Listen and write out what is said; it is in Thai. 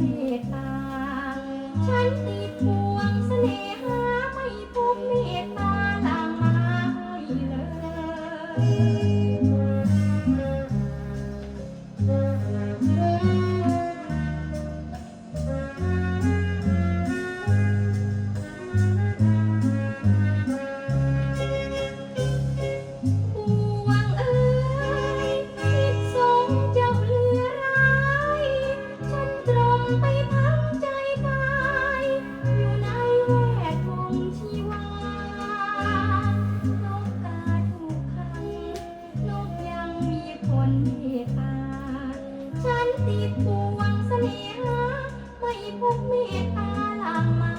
ตตา ฉันติดพวงเสน่หาไม่พบเมตตาลางมาให้เลย อยู่ในแวดวงชีวานกกาถูกขังนกยังมีคนเมตาฉันติดบ่วงเสน่หาไม่พบเมตตาหลังมา